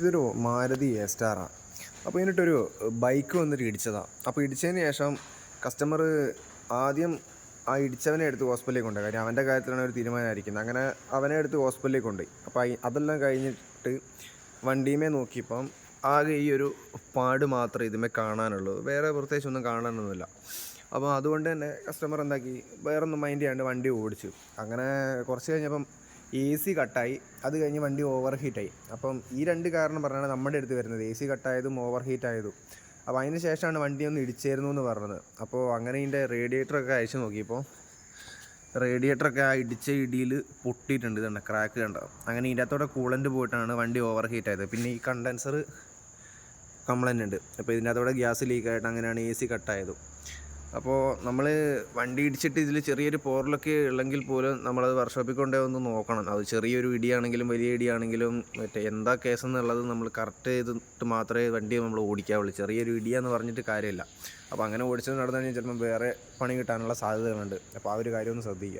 ഇതൊരു മാരുതി എ സ്റ്റാറാണ് അപ്പോൾ ഇതിനിട്ടൊരു ബൈക്ക് വന്നിട്ട് ഇടിച്ചതാണ് അപ്പോൾ ഇടിച്ചതിന് ശേഷം കസ്റ്റമർ ആദ്യം ആ ഇടിച്ചവനെ എടുത്ത് ഹോസ്പിറ്റലിൽ കൊണ്ടുപോയി. കാര്യം അവന്റെ കാര്യത്തിലാണ് ഒരു തീരുമാനമായിരിക്കുന്നത്. അങ്ങനെ അവനെ എടുത്ത് ഹോസ്പിറ്റലിൽ കൊണ്ടുപോയി. അപ്പോൾ അതെല്ലാം കഴിഞ്ഞിട്ട് വണ്ടിയുമേ നോക്കിയപ്പം ആകെ ഈ ഒരു പാട് മാത്രമേ ഇതുമേ കാണാനുള്ളൂ. വേറെ പ്രത്യേകിച്ച് ഒന്നും കാണാനൊന്നുമില്ല. അപ്പോൾ അതുകൊണ്ട് തന്നെ കസ്റ്റമർ എന്താക്കി? വേറൊന്നും മൈൻഡ് ചെയ്യാണ്ട് വണ്ടി ഓടിച്ചു. അങ്ങനെ കുറച്ച് കഴിഞ്ഞപ്പം എ സി കട്ടായി. അത് കഴിഞ്ഞ് വണ്ടി ഓവർ ഹീറ്റായി അപ്പം ഈ രണ്ട് കാരണം പറഞ്ഞാണ് നമ്മുടെ അടുത്ത് വരുന്നത്. എ സി കട്ടായതും ഓവർ ഹീറ്റായതും അപ്പോൾ അതിന് ശേഷമാണ് വണ്ടി ഒന്ന് ഇടിച്ചേരുന്നു എന്ന് പറഞ്ഞത്. അപ്പോൾ അങ്ങനെ ഇതിന്റെ റേഡിയേറ്ററൊക്കെ അയച്ചു നോക്കിയപ്പോൾ റേഡിയേറ്ററൊക്കെ ആ ഇടിച്ച ഇടിയിൽ പൊട്ടിയിട്ടുണ്ട് ഇതുണ്ട് ക്രാക്ക് കണ്ടോ? അങ്ങനെ ഇതിന്റെ അകത്തോടെ കൂളന്റ് പോയിട്ടാണ് വണ്ടി ഓവർ ഹീറ്റ് ആയത് പിന്നെ ഈ കണ്ടൻസർ കംപ്ലൈന്റ് ഉണ്ട്. അപ്പോൾ ഇതിന്റെ അകത്തോടെ ഗ്യാസ് ലീക്ക് ആയിട്ട് അങ്ങനെയാണ് എ സി കട്ടായത്. അപ്പോൾ നമ്മൾ വണ്ടി ഇടിച്ചിട്ട് ഇതിൽ ചെറിയൊരു പോറലൊക്കെ ഉള്ളെങ്കിൽ പോലും നമ്മളത് വർക്ക്ഷോപ്പിൽ കൊണ്ടുപോയി ഒന്ന് നോക്കണം. അത് ചെറിയൊരു ഇടിയാണെങ്കിലും വലിയ ഇടിയാണെങ്കിലും മറ്റേ എന്താ കേസ് എന്നുള്ളത് നമ്മൾ കറക്റ്റ് ചെയ്തിട്ട് മാത്രമേ വണ്ടി നമ്മൾ ഓടിക്കാവുള്ളൂ. ചെറിയൊരു ഇടിയാന്ന് പറഞ്ഞിട്ട് കാര്യമില്ല. അപ്പോൾ അങ്ങനെ ഓടിച്ചത് നടന്നു കഴിഞ്ഞാൽ ചിലപ്പം വേറെ പണി കിട്ടാനുള്ള സാധ്യതകളുണ്ട്. അപ്പോൾ ആ ഒരു കാര്യം ശ്രദ്ധിക്കുക.